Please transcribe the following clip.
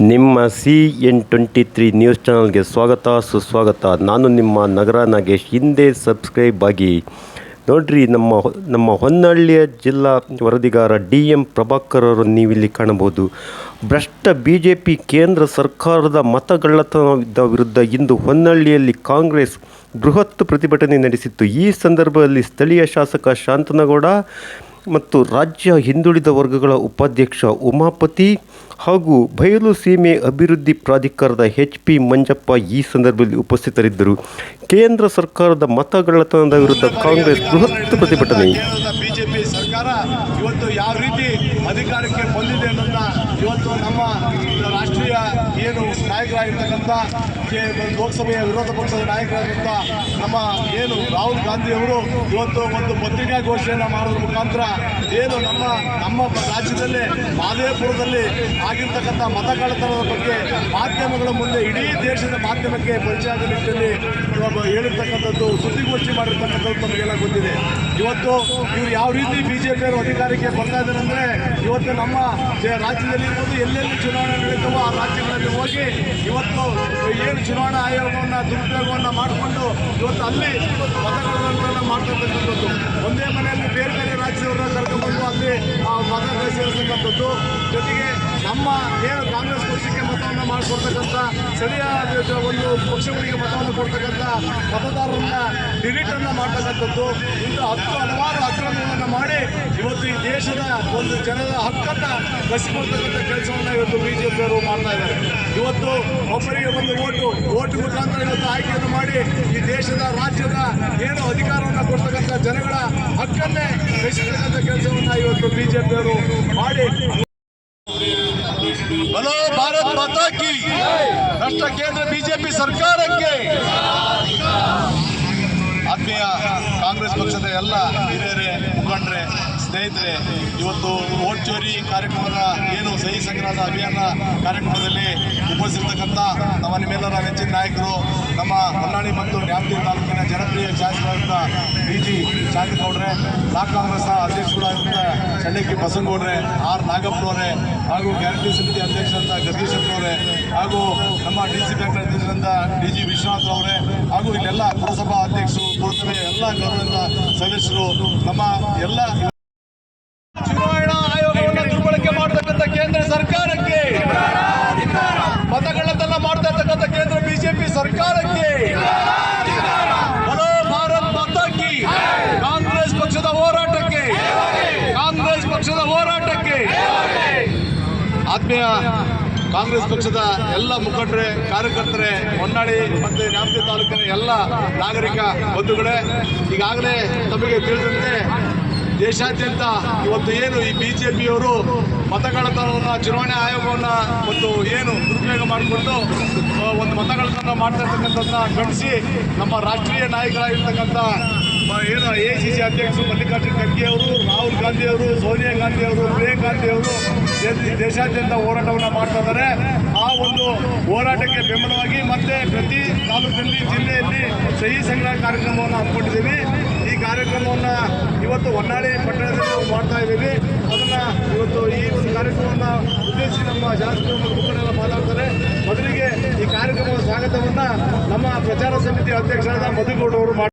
ನಿಮ್ಮ C N twenty three news ಚಾನಲ್ಗೆ ಸ್ವಾಗತ, ಸುಸ್ವಾಗತ. ನಾನು ನಿಮ್ಮ ನಗರ ನಾಗೇಶ್. ಹಿಂದೆ ಸಬ್ಸ್ಕ್ರೈಬ್ ಆಗಿ. ನೋಡ್ರಿ, ನಮ್ಮ ನಮ್ಮ ಹೊನ್ನಳ್ಳಿಯ ಜಿಲ್ಲಾ ವರದಿಗಾರ ಡಿ ಎಂ ಪ್ರಭಾಕರ್ ಅವರನ್ನು ನೀವಿಲ್ಲಿ ಕಾಣಬಹುದು. ಭ್ರಷ್ಟ ಬಿ ಜೆ ಪಿ ಕೇಂದ್ರ ಸರ್ಕಾರದ ಮತಗಳ್ಳತನದ ವಿರುದ್ಧ ಇಂದು ಹೊನ್ನಳ್ಳಿಯಲ್ಲಿ ಕಾಂಗ್ರೆಸ್ ಬೃಹತ್ ಪ್ರತಿಭಟನೆ ನಡೆಸಿತ್ತು. ಈ ಸಂದರ್ಭದಲ್ಲಿ ಸ್ಥಳೀಯ ಶಾಸಕ ಶಾಂತನಗೌಡ ಮತ್ತು ರಾಜ್ಯ ಹಿಂದುಳಿದ ವರ್ಗಗಳ ಉಪಾಧ್ಯಕ್ಷ ಉಮಾಪತಿ ಹಾಗೂ ಬಯಲು ಸೀಮೆ ಅಭಿವೃದ್ಧಿ ಪ್ರಾಧಿಕಾರದ ಎಚ್ ಪಿ ಮಂಜಪ್ಪ ಈ ಸಂದರ್ಭದಲ್ಲಿ ಉಪಸ್ಥಿತರಿದ್ದರು. ಕೇಂದ್ರ ಸರ್ಕಾರದ ಮತಗಳತನದ ವಿರುದ್ಧ ಕಾಂಗ್ರೆಸ್ ಬೃಹತ್ ಪ್ರತಿಭಟನೆ. ಬಿಜೆಪಿ ಸರ್ಕಾರ ಇವತ್ತು ಯಾವ ರೀತಿ ಅಧಿಕಾರಕ್ಕೆ ಬಂದಿದೆ ಅನ್ನೋದನ್ನ ಇವತ್ತು ನಮ್ಮ ರಾಷ್ಟ್ರೀಯ ಏನು ನಾಯಕರಾಗಿರ್ತಕ್ಕಂಥ ಲೋಕಸಭೆಯ ವಿರೋಧ ಪಕ್ಷದ ನಾಯಕರಾಗಿದ್ದಂಥ ನಮ್ಮ ಏನು ರಾಹುಲ್ ಗಾಂಧಿ ಅವರು ಇವತ್ತು ಒಂದು ಪತ್ರಿಕಾಗೋಷ್ಠಿಯನ್ನು ಮಾಡೋದ್ರ ಮುಖಾಂತರ ಏನು ನಮ್ಮ ನಮ್ಮ ರಾಜ್ಯದಲ್ಲಿ ಮಾದೇಪುರದಲ್ಲಿ ಆಗಿರ್ತಕ್ಕಂಥ ಮತಕಳ್ಳತನದ ಬಗ್ಗೆ ಮಾಧ್ಯಮಗಳ ಮುಂದೆ ಇಡೀ ದೇಶದ ಮಾಧ್ಯಮಕ್ಕೆ ಪರಿಚಯ ಆದ ನಿಟ್ಟಿನಲ್ಲಿ ಹೇಳಿರ್ತಕ್ಕಂಥದ್ದು, ಸುದ್ದಿಗೋಷ್ಠಿ ಮಾಡಿರ್ತಕ್ಕಂಥದ್ದು ನಮಗೆಲ್ಲ ಗೊತ್ತಿದೆ. ಇವತ್ತು ಇವ್ರು ಯಾವ ರೀತಿ ಬಿ ಜೆ ಪಿಯವರು ಅಧಿಕಾರಕ್ಕೆ ಬರ್ತಾ ಇದ್ದಾರೆ ಅಂದರೆ, ಇವತ್ತು ನಮ್ಮ ರಾಜ್ಯದಲ್ಲಿ ಎಲ್ಲೆಲ್ಲಿ ಚುನಾವಣೆ ನಡೀತವೋ ಆ ರಾಜ್ಯಗಳಲ್ಲಿ ಹೋಗಿ ಇವತ್ತು ಏನು ಚುನಾವಣಾ ಆಯೋಗವನ್ನು ದುರುಪಯೋಗವನ್ನು ಮಾಡಿಕೊಂಡು ಇವತ್ತು ಅಲ್ಲಿ ಮತಗಳನ್ನು ಮಾಡ್ತಕ್ಕಂಥದ್ದು. ಒಂದೇ ಮನೆಯಲ್ಲಿ ಬೇರೆ ಬೇರೆ ರಾಜ್ಯದವರನ್ನ ಕರ್ಕೊಂಡು ಅಲ್ಲಿ ಮತ ಸೇರಿಸತಕ್ಕಂಥದ್ದು. ಜೊತೆಗೆ ನಮ್ಮ ಏನು ಕಾಂಗ್ರೆಸ್ ಪಕ್ಷಕ್ಕೆ ಮಾಡಿಕೊಡ್ತಕ್ಕಂಥ ಸ್ಥಳೀಯ ಒಂದು ಪಕ್ಷಗಳಿಗೆ ಮತವನ್ನು ಕೊಡ್ತಕ್ಕಂತ ಮತದಾರರನ್ನ ಡಿಲೀಟ್ ಅನ್ನ ಮಾಡ್ತಕ್ಕಂಥದ್ದು, ಇಂಥ ಹತ್ತು ಹಲವಾರು ಅಕ್ರಮಗಳನ್ನು ಮಾಡಿ ಇವತ್ತು ಈ ದೇಶದ ಒಂದು ಜನರ ಹಕ್ಕನ್ನ ಕಸಿಕೊಡ್ತಕ್ಕಂಥ ಕೆಲಸವನ್ನ ಇವತ್ತು ಬಿಜೆಪಿಯವರು ಮಾಡ್ತಾ ಇದ್ದಾರೆ. ಇವತ್ತು ಒಬ್ಬರಿಗೆ ಒಂದು ಓಟು ಓಟು ಮುಖಾಂತರ ಇವತ್ತು ಆಯ್ಕೆಯನ್ನು ಮಾಡಿ ಈ ದೇಶದ, ರಾಜ್ಯದ ಏನು ಅಧಿಕಾರವನ್ನು ಕೊಡ್ತಕ್ಕಂಥ ಜನಗಳ ಹಕ್ಕನ್ನೇ ಕಸಿತಕ್ಕಂಥ ಕೆಲಸವನ್ನ ಇವತ್ತು ಬಿಜೆಪಿಯವರು ಮಾಡಿ. ಬಲೋ ಭಾರತ್ ಮಾತಾ ಕಿ ಭ್ರಷ್ಟ ಕೇಂದ್ರ ಬಿಜೆಪಿ ಸರ್ಕಾರಕ್ಕೆ. ಆತ್ಮೀಯ ಕಾಂಗ್ರೆಸ್ ಪಕ್ಷದ ಎಲ್ಲ ಹಿರಿಯರೇ, ಮುಖಂಡರೇ, ಸ್ನೇಹಿತರೆ, ಇವತ್ತು ವೋಟ್ ಚೋರಿ ಕಾರ್ಯಕ್ರಮದ ಏನು ಸಹಿ ಸಂಗ್ರಹದ ಅಭಿಯಾನ ಕಾರ್ಯಕ್ರಮದಲ್ಲಿ ಉಪಸ್ಥಿತಕ್ಕಂಥ ನಮ್ಮ ನಿಮ್ಮೆಲ್ಲರ ನೆಚ್ಚಿನ ನಾಯಕರು ನಮ್ಮ ಹೊನ್ನಾಳಿ ಮತ್ತು ನ್ಯಾಮತಿ ತಾಲೂಕಿನ ಜನಪ್ರಿಯ ಶಾಸಕರಾದ ಡಿ ಜಿ ಶಾಂತಿಗೌಡ್ರೆ ಬ್ಲಾಕ್ ಕಾಂಗ್ರೆಸ್ನ ಅಧ್ಯಕ್ಷರಾದಂಥ ಚಂಡಕ್ಕಿ ಬಸನಗೌಡ್ರೆ ಆರ್ ನಾಗಪ್ಪನವರೇ ಹಾಗೂ ಗ್ಯಾರಂಟಿ ಸಮಿತಿ ಅಧ್ಯಕ್ಷರಾದ ಗದೀಶಪ್ಪನವರೇ ಹಾಗೂ ನಮ್ಮ ಡಿ ಸಿ ಬ್ಯಾಂಕ್ ಅಧ್ಯಕ್ಷರಾದ ಡಿ ಜಿ ವಿಶ್ವನಾಥ್ ಅವರೇ ಹಾಗೂ ಇಲ್ಲೆಲ್ಲ ಪುರಸಭಾ ಅಧ್ಯಕ್ಷರು ಪುರಸಭೆ ಎಲ್ಲ ಗೌರವದ ಸದಸ್ಯರು, ನಮ್ಮ ಎಲ್ಲ ಚುನಾವಣಾ ಆಯೋಗವನ್ನು ದುರ್ಬಳಕೆ ಮಾಡತಕ್ಕಂಥ ಕೇಂದ್ರ ಸರ್ಕಾರಕ್ಕೆ ಮತಗಳ್ಳತನ ಮಾಡ್ತಾ ಇರ್ತಕ್ಕಂಥ ಕೇಂದ್ರ ಬಿಜೆಪಿ ಸರ್ಕಾರಕ್ಕೆ ಬಲೋ ಭಾರತ್ ಮಾತಾ ಕಿ ಕಾಂಗ್ರೆಸ್ ಪಕ್ಷದ ಹೋರಾಟಕ್ಕೆ ಕಾಂಗ್ರೆಸ್ ಪಕ್ಷದ ಹೋರಾಟಕ್ಕೆ ಆತ್ಮೀಯ ಕಾಂಗ್ರೆಸ್ ಪಕ್ಷದ ಎಲ್ಲ ಮುಖಂಡರೇ, ಕಾರ್ಯಕರ್ತರೇ, ಹೊನ್ನಾಳಿ ಮತ್ತು ನ್ಯಾಮತಿ ತಾಲೂಕಿನ ಎಲ್ಲ ನಾಗರಿಕ ಬಂಧುಗಳೇ, ಈಗಾಗಲೇ ತಮಗೆ ತಿಳಿದಂತೆ ದೇಶಾದ್ಯಂತ ಇವತ್ತು ಏನು ಈ ಬಿ ಜೆ ಪಿಯವರು ಮತಗಳ್ಳತನವನ್ನು ಚುನಾವಣೆ ಆಯೋಗವನ್ನು ಒಂದು ಏನು ದುರುಪಯೋಗ ಮಾಡಿಕೊಂಡು ಒಂದು ಮತಗಳ್ಳತನ ಮಾಡ್ತಾ ಇರ್ತಕ್ಕಂಥದ್ದನ್ನ ಖಂಡಿಸಿ ನಮ್ಮ ರಾಷ್ಟ್ರೀಯ ನಾಯಕರಾಗಿರ್ತಕ್ಕಂಥ ಏನು ಎ ಸಿ ಸಿ ಅಧ್ಯಕ್ಷರು ಮಲ್ಲಿಕಾರ್ಜುನ್ ಖರ್ಗೆ ಅವರು, ರಾಹುಲ್ ಗಾಂಧಿ ಅವರು, ಸೋನಿಯಾ ಗಾಂಧಿ ಅವರು, ಪ್ರಿಯಾಂಕ್ ಗಾಂಧಿ ಅವರು ದೇ- ದೇಶಾದ್ಯಂತ ಹೋರಾಟವನ್ನು ಮಾಡ್ತಾ ಇದ್ದಾರೆ. ಆ ಒಂದು ಹೋರಾಟಕ್ಕೆ ಬೆಂಬಲವಾಗಿ ಮತ್ತೆ ಪ್ರತಿ ತಾಲೂಕಿನಲ್ಲಿ, ಜಿಲ್ಲೆಯಲ್ಲಿ ಸಹಿ ಸಂಗ್ರಹ ಕಾರ್ಯಕ್ರಮವನ್ನು ಹಮ್ಮಿಕೊಂಡಿದ್ದೀವಿ. ಈ ಕಾರ್ಯಕ್ರಮವನ್ನು ಇವತ್ತು ಹೊನ್ನಾಳಿ ಪಟ್ಟಣದಲ್ಲಿ ಮಾಡ್ತಾ ಇದ್ದೀವಿ. ಅದನ್ನ ಇವತ್ತು ಈ ಒಂದು ಕಾರ್ಯಕ್ರಮವನ್ನು ಉದ್ದೇಶಿಸಿ ನಮ್ಮ ಶಾಸಕರು ಮುಖಂಡರೆಲ್ಲ ಮಾತಾಡ್ತಾರೆ. ಮೊದಲಿಗೆ ಈ ಕಾರ್ಯಕ್ರಮದ ಸ್ವಾಗತವನ್ನು ನಮ್ಮ ಪ್ರಚಾರ ಸಮಿತಿ ಅಧ್ಯಕ್ಷರಾದ ಮಧುಗೌಡ ಅವರು ಮಾಡಿ